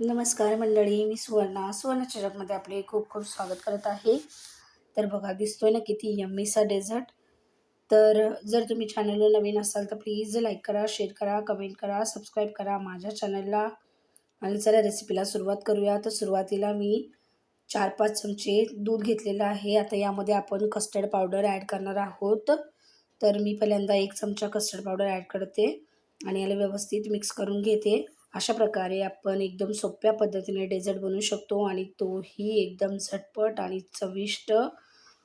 नमस्कार मंडळी मी सुवर्णा. सुवर्ण चषकमध्ये आपले खूप खूप स्वागत करत आहे. तर बघा दिसतोय ना किती यम्मीसा डेझर्ट तर जर तुम्ही चॅनलला नवीन असाल तर प्लीज लाईक करा शेअर करा कमेंट करा सबस्क्राईब करा माझ्या चॅनलला आणि चला रेसिपीला सुरुवात करूया. तर सुरुवातीला मी चार पाच चमचे दूध घेतलेलं आहे. आता यामध्ये आपण कस्टर्ड पावडर ॲड करणार आहोत. तर मी पहिल्यांदा एक चमचा कस्टर्ड पावडर ॲड करते. आणि याला व्यवस्थित मिक्स करून घेते. अशा प्रकारे आपण एकदम सोप्या पद्धतीने डेझर्ट बनवू शकतो आणि तोही एकदम झटपट आणि चविष्ट.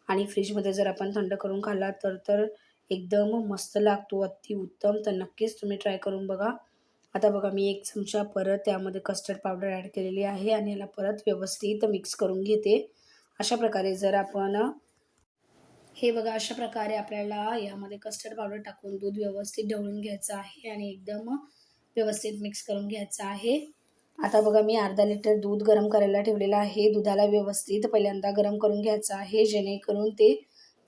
आणि फ्रीजमध्ये जर आपण थंड करून खाल्ला तर तर एकदम मस्त लागतो अतिउत्तम तर नक्कीच तुम्ही ट्राय करून बघा. आता बघा मी एक चमचा परत त्यामध्ये कस्टर्ड पावडर ॲड केलेली आहे आणि याला परत व्यवस्थित मिक्स करून घेते. अशा प्रकारे जर आपण हे बघा अशा प्रकारे आपल्याला यामध्ये कस्टर्ड पावडर टाकून दूध व्यवस्थित ढवळून घ्यायचं आहे आणि एकदम व्यवस्थित मिक्स करून घ्यायचं आहे. आता बघा मी अर्धा लिटर दूध गरम करायला ठेवलेलं आहे. दुधाला व्यवस्थित पहिल्यांदा गरम करून घ्यायचं आहे. जेणेकरून ते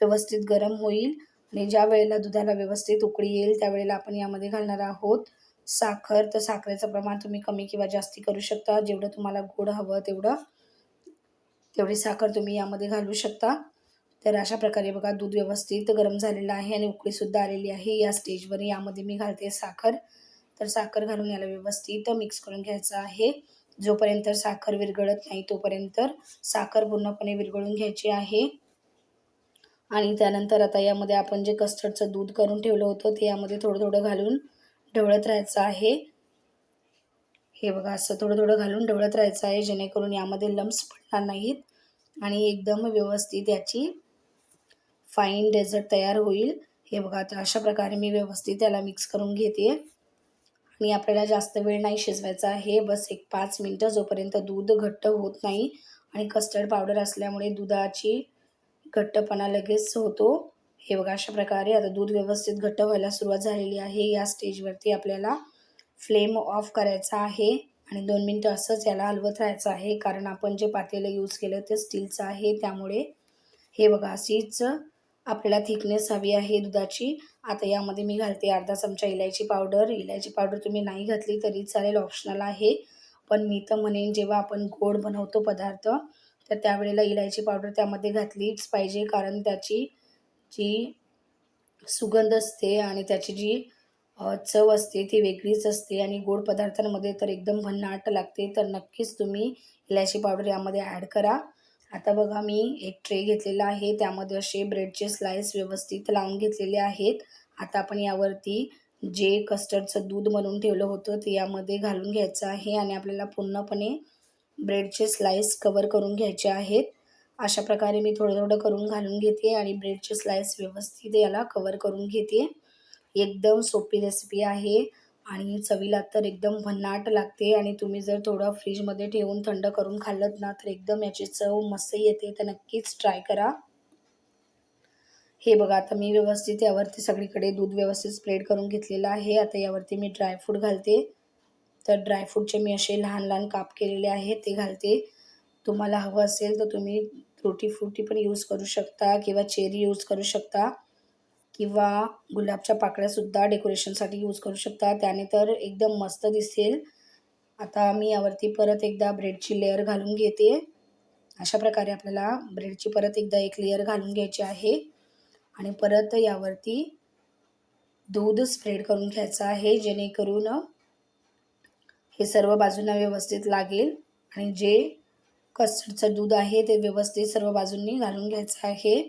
व्यवस्थित गरम होईल आणि ज्या वेळेला दुधाला व्यवस्थित उकळी येईल त्यावेळेला आपण यामध्ये घालणार आहोत. साखर तर साखरेचं प्रमाण तुम्ही कमी किंवा जास्ती करू शकता. जेवढं तुम्हाला गोड हवं तेवढं तेवढी साखर तुम्ही यामध्ये घालू शकता. तर अशा प्रकारे बघा दूध व्यवस्थित गरम झालेलं आहे आणि उकळीसुद्धा आलेली आहे. या स्टेजवर यामध्ये मी घालते साखर. तर साखर घालून याला व्यवस्थित मिक्स करून घ्यायचं आहे. जोपर्यंत साखर विरघळत नाही तोपर्यंत साखर पूर्णपणे विरघळून घ्यायची आहे. आणि त्यानंतर आता यामध्ये आपण जे कस्टर्डचं दूध करून ठेवलं होतं ते यामध्ये थोडं थोडं घालून ढवळत राहायचं आहे. हे बघा असं थोडं थोडं घालून ढवळत राहायचं आहे जेणेकरून यामध्ये लम्स पडणार नाहीत. आणि एकदम व्यवस्थित याची फाईन डेझर्ट तयार होईल. हे बघा तर अशा प्रकारे मी व्यवस्थित त्याला मिक्स करून घेते. आणि आपल्याला जास्त वेळ नाही शिजवायचा. आहे बस एक पाच मिनटं जोपर्यंत दूध घट्ट होत नाही आणि कस्टर्ड पावडर असल्यामुळे दुधाची घट्टपणा लगेच होतो. हे बघा अशा प्रकारे आता दूध व्यवस्थित घट्ट व्हायला सुरुवात झालेली आहे. या स्टेजवरती आपल्याला फ्लेम ऑफ करायचा आहे आणि दोन मिनटं असंच याला हलवत राहायचं आहे. कारण आपण जे पातेलं यूज केलं ते स्टीलचं आहे. त्यामुळे हे बघा अशीच आपल्याला थिकनेस हवी आहे दुधाची. आता यामध्ये मी घालते अर्धा चमचा इलायची पावडर. इलायची पावडर तुम्ही नाही घातली तरी चालेल ऑप्शनल आहे. पण मी तर म्हणेन जेव्हा आपण गोड बनवतो पदार्थ तर त्यावेळेला इलायची पावडर त्यामध्ये घातलीच पाहिजे. कारण त्याची जी सुगंध असते आणि त्याची जी चव असते ती वेगळीच असते आणि गोड पदार्थांमध्ये तर एकदम भन्नाट लागते. तर नक्कीच तुम्ही इलायची पावडर यामध्ये ॲड करा. आता बघा मी एक ट्रे घेतलेला आहे. त्यामध्ये असे ब्रेडचे स्लाइस व्यवस्थित लावून घेतलेले आहेत. आता आपण यावरती जे कस्टर्डचं दूध बनवून ठेवलं होतं ते यामध्ये घालून घ्यायचं आहे आणि आपल्याला पूर्णपणे ब्रेडचे स्लाइस कवर करून घ्यायचे आहेत. अशा प्रकारे मी थोडं थोडं करून घालून घेते आणि ब्रेडचे स्लाइस व्यवस्थित याला कवर करून घेते. एकदम सोपी रेसिपी आहे. आणि चवीला तर एकदम भन्नाट लागते आणि तुम्ही जर थोडं फ्रीजमध्ये ठेवून थंड करून खाल्लं ना तर एकदम याची चव मस्त येते. तर नक्कीच ट्राय करा. हे बघा आता मी व्यवस्थित यावरती सगळीकडे दूध व्यवस्थित स्प्रेड करून घेतलेलं आहे. आता यावरती मी ड्रायफ्रूट घालते. तर ड्रायफ्रूटचे मी असे लहान लहान काप केलेले आहेत ते घालते. तुम्हाला हवं असेल तर तुम्ही फ्रुटी फ्रुटी पण यूज करू शकता किंवा चेरी यूज करू शकता. किंवा गुलाबच्या पाकळ्यासुद्धा डेकोरेशनसाठी यूज करू शकता. त्याने तर एकदम मस्त दिसेल. आता मी यावरती परत एकदा ब्रेडची लेअर घालून घेते. अशा प्रकारे आपल्याला ब्रेडची परत एकदा एक लेअर घालून घ्यायची आहे. आणि परत यावरती दूध स्प्रेड करून घ्यायचं आहे जेणेकरून हे सर्व बाजूंना व्यवस्थित लागेल. आणि जे कस्टर्डचं दूध आहे ते व्यवस्थित सर्व बाजूंनी घालून घ्यायचं आहे.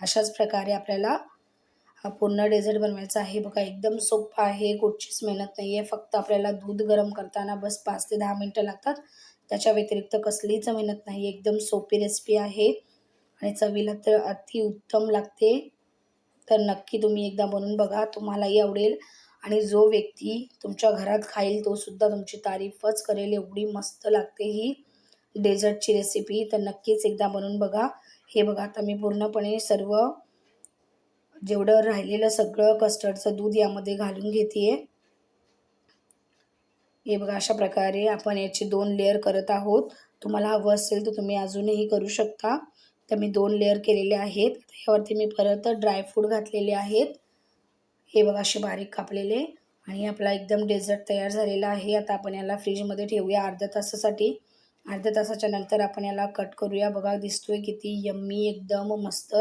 अशाच प्रकारे आपल्याला हा पूर्ण डेझर्ट बनवायचा आहे. बघा एकदम सोपा आहे. कुठचीच मेहनत नाही आहे फक्त आपल्याला दूध गरम करताना बस पाच ते दहा मिनटं लागतात. त्याच्या व्यतिरिक्त कसलीच मेहनत नाही एकदम सोपी रेसिपी आहे. आणि चवीला तर अतिउत्तम लागते. तर नक्की तुम्ही एकदा बनवून बघा. तुम्हालाही आवडेल. आणि जो व्यक्ती तुमच्या घरात खाईल तो सुद्धा तुमची तारीफच करेल. एवढी मस्त लागते ही डेझर्टची रेसिपी तर नक्कीच एकदा बनवून बघा. हे बघा आता मी पूर्णपणे सर्व जेवढं राहिलेलं सगळं कस्टर्डचं दूध यामध्ये घालून घेते हे बघा अशा प्रकारे आपण याचे दोन लेअर करत आहोत. तुम्हाला हवं असेल तर तुम्ही अजूनही करू शकता. तर मी दोन लेअर केलेले आहेत. यावरती मी परत ड्रायफ्रूट घातलेले आहेत. हे बघा असे बारीक कापलेले. आणि आपला एकदम डेझर्ट तयार झालेला आहे. आता आपण याला फ्रीजमध्ये ठेवूया अर्ध्या तासासाठी. अर्ध्या तासाच्या नंतर आपण याला कट करूया. बघा दिसतोय किती यम्मी एकदम मस्त.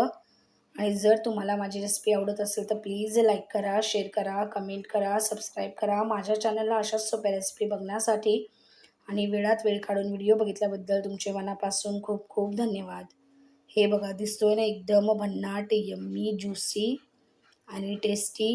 आणि जर तुम्हाला माझी रेसिपी आवडत असेल तर प्लीज लाईक करा शेअर करा कमेंट करा सबस्क्राईब करा. माझ्या चॅनलला अशाच सोप्या रेसिपी बघण्यासाठी आणि वेळात वेळ काढून व्हिडिओ बघितल्याबद्दल तुमचे मनापासून खूप खूप धन्यवाद. हे बघा दिसतोय ना एकदम भन्नाट यम्मी ज्युसी आणि टेस्टी